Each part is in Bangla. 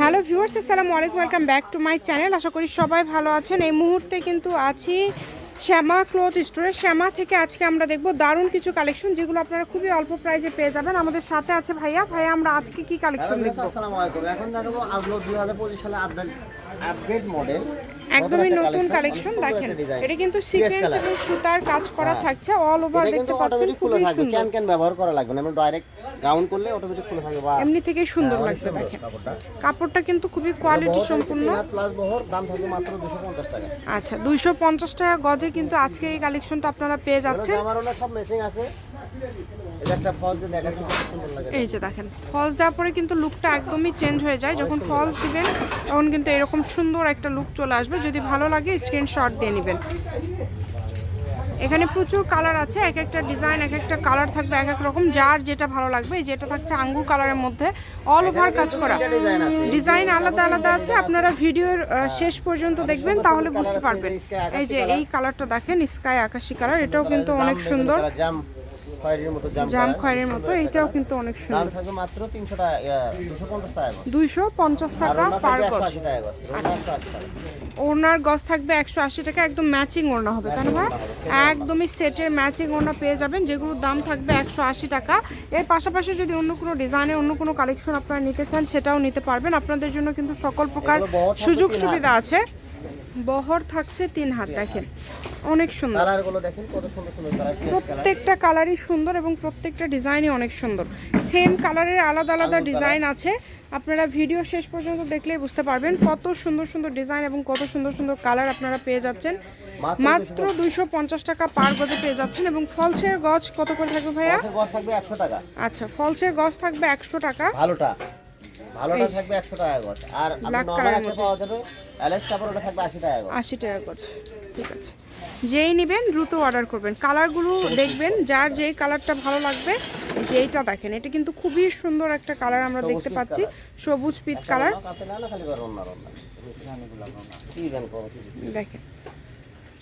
হ্যালো ভিউয়ার্স আসসালামু আলাইকুম welcome back to my channel. আশা করি সবাই ভালো আছেন। এই মুহূর্তে কিন্তু আছি শ্যামা ক্লথ স্টোরে। শ্যামা থেকে আজকে আমরা দেখব দারুণ কিছু কালেকশন যেগুলো আপনারা খুবই অল্প প্রাইজে পেয়ে যাবেন। আমাদের সাথে আছে ভাইয়া। ভাইয়া আমরা আজকে কি কালেকশন দেখব? আসসালামু আলাইকুম। এখন দেখাবো আপলোড দুই হাজার পঁচিশ সালে আপডেট আপডেট মডেল একদমই নতুন কালেকশন দেখেন। এটা কিন্তু সিকোয়েন্স এবং সুতার কাজ করা থাকছে। অল ওভার হ্যাঁ। দেখতে পাচ্ছেন খুবই সুন্দর। ক্যান ক্যান ব্যবহার করা লাগবে না আমরা ডাইরেক্ট গাউন করলে অটোমেটিক খুলে থাকবে বা এমনি থেকেই সুন্দর হ্যাঁ, লাগবে দেখেন। কাপড়টা। কিন্তু খুবই কোয়ালিটি সম্পূর্ণ। প্লাস বহর দাম থাকবে মাত্র দুশো পঞ্চাশ টাকা। আচ্ছা দুইশো পঞ্চাশ টাকা গজে কিন্তু আজকের এই কালেকশনটা আপনারা পেয়ে যাচ্ছেন। আমার ওটা সব মেসিং আছে। এটা একটা ফল দেখাচ্ছি সুন্দর লাগে। এই যে দেখেন ফলস দেওয়ার পরে কিন্তু লুকটা একদমই চেঞ্জ হয়ে যায়। যখন ফলস দিবেন তখন কিন্তু এরকম সুন্দর একটা লুক চলে আসবে। যদি ভালো লাগে স্ক্রিনশট দিয়ে নেবেন। এখানে প্রচুর কালার আছে এক একটা ডিজাইন এক একটা কালার থাকবে এক এক রকম। যার যেটা ভালো লাগবে যেটা থাকছে আঙ্গুর কালারের মধ্যে অল ওভার কাজ করা। ডিজাইন আলাদা আলাদা আছে আপনারা ভিডিওর শেষ পর্যন্ত দেখবেন তাহলে বুঝতে পারবেন। এই যে এই কালারটা দেখেন স্কাই আকাশি কালার এটাও কিন্তু অনেক সুন্দর। জাম খয়েরির মতো এইটাও কিন্তু অনেক সুন্দর। থাকবে মাত্র তিনশো টাকা দুশো পঞ্চাশ টাকা করে। দুইশো পঞ্চাশ আর টাকা পার গজ। ওনার গজ থাকবে একশো আশি টাকা একদম ম্যাচিং ওড়না হবে তাই না ভাই? একদমই সেটের ম্যাচিং ওড়না পেয়ে যাবেন যেগুলোর দাম থাকবে একশো আশি টাকা। এর পাশাপাশি যদি অন্য কোনো ডিজাইনে অন্য কোনো কালেকশন আপনারা নিতে চান সেটাও নিতে পারবেন। আপনাদের জন্য কিন্তু সকল প্রকার সুযোগ সুবিধা আছে। বহর থাকছে তিন হাত দেখেন। অনেক সুন্দর। কালার দেখেন কত সুন্দর সুন্দর কালার প্রত্যেকটা কালারই সুন্দর এবং প্রত্যেকটা ডিজাইনই অনেক সুন্দর। সেম কালারের আলাদা আলাদা ডিজাইন আছে। আপনারা ভিডিও শেষ পর্যন্ত দেখলেই বুঝতে পারবেন কত সুন্দর সুন্দর ডিজাইন এবং কত সুন্দর সুন্দর কালার আপনারা পেয়ে যাচ্ছেন। মাত্র দুইশো পঞ্চাশ টাকা পার গজে পেয়ে যাচ্ছেন এবং ফলসের গজ কত করে থাকবে ভাইয়া? আচ্ছা ফলসের গজ থাকবে একশো টাকা। ভালোটা। ভালোটা থাকবে একশো টাকা গছ আর নর্মাল একটা পাওয়া যাবে অ্যালেক্স কাপড় ওটা থাকবে আশি টাকা গছ আশি টাকা গজ ঠিক আছে। যেই নেবেন দ্রুত অর্ডার করবেন। কালারগুলো দেখবেন যার যেই কালারটা ভালো লাগবে এইটা দেখেন এটা কিন্তু খুবই সুন্দর একটা কালার আমরা দেখতে পাচ্ছি সবুজ পিচ কালার দেখেন।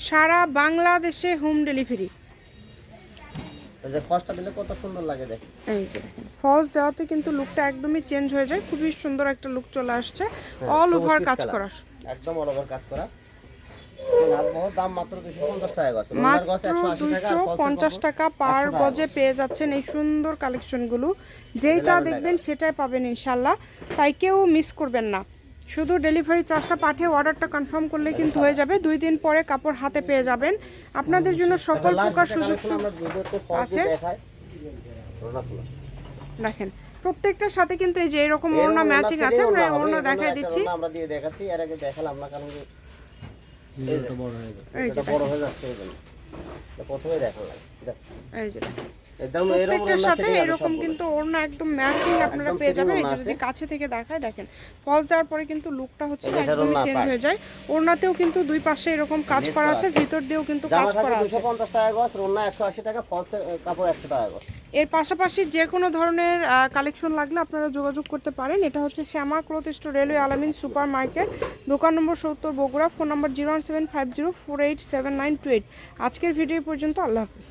সারা বাংলাদেশে হোম ডেলিভারি এই যে খসটা দিলে কত সুন্দর লাগে দেখ। এই যে দেখেন ফলস দেওয়াতে কিন্তু লুকটা একদমই চেঞ্জ হয়ে যায় খুবই সুন্দর একটা লুক চলে আসছে অল ওভার কাজ করা। একদম অল ওভার কাজ করা। টাকা পার গজে পেয়ে যাচ্ছেন এই সুন্দর কালেকশনগুলো যেইটা দেখবেন সেটাই পাবেন ইনশাল্লাহ তাই কেউ মিস করবেন না। শুধু ডেলিভারি চার্জটা পাঠিয়ে অর্ডারটা কনফার্ম করলে কিন্তু হয়ে যাবে। দুই দিন পরে কাপড় হাতে পেয়ে যাবেন। আপনাদের জন্য সকল প্রকার সুযোগ আছে। দেখেন প্রত্যেকটার সাথে কিন্তু এই যে এরকম ওড়না ম্যাচিং আছে আমরা ওড়না দেখাই দিচ্ছি। আমরা দিয়ে দেখাচ্ছি এর আগে দেখালাম না কারণ যে বড় হয়ে যাচ্ছে এই যে এটা বড় হয়ে যাচ্ছে এই জন্য। এটা প্রথমেই দেখা এই যে প্রত্যেকটার সাথে এরকম কিন্তু ওড়না একদম ম্যাচিং আপনারা পেয়ে যাবেন। এই যদি কাছে থেকে দেখায় দেখেন ফলস দেওয়ার পরে কিন্তু লুকটা হচ্ছে ওড়না চেঞ্জ হয়ে যায়। ওড়নাতেও কিন্তু দুই পাশে এরকম কাজ করা আছে। ভিতর দিয়েও কিন্তু কাজ করা আছে। দুশো পঞ্চাশ টাকা গছ রোনা একশো আশি টাকা ফলসের কাপড় একশো টাকা গছ এর পাশাপাশি যে কোনো ধরনের কালেকশন লাগলে আপনারা যোগাযোগ করতে পারেন। এটা হচ্ছে Shyama cloth store railway Alamin super market দোকান নম্বর সত্তর Bogura phone number zero one seven five zero four eight seven nine two eight. আজকের ভিডিও পর্যন্ত আল্লাহ হাফিজ।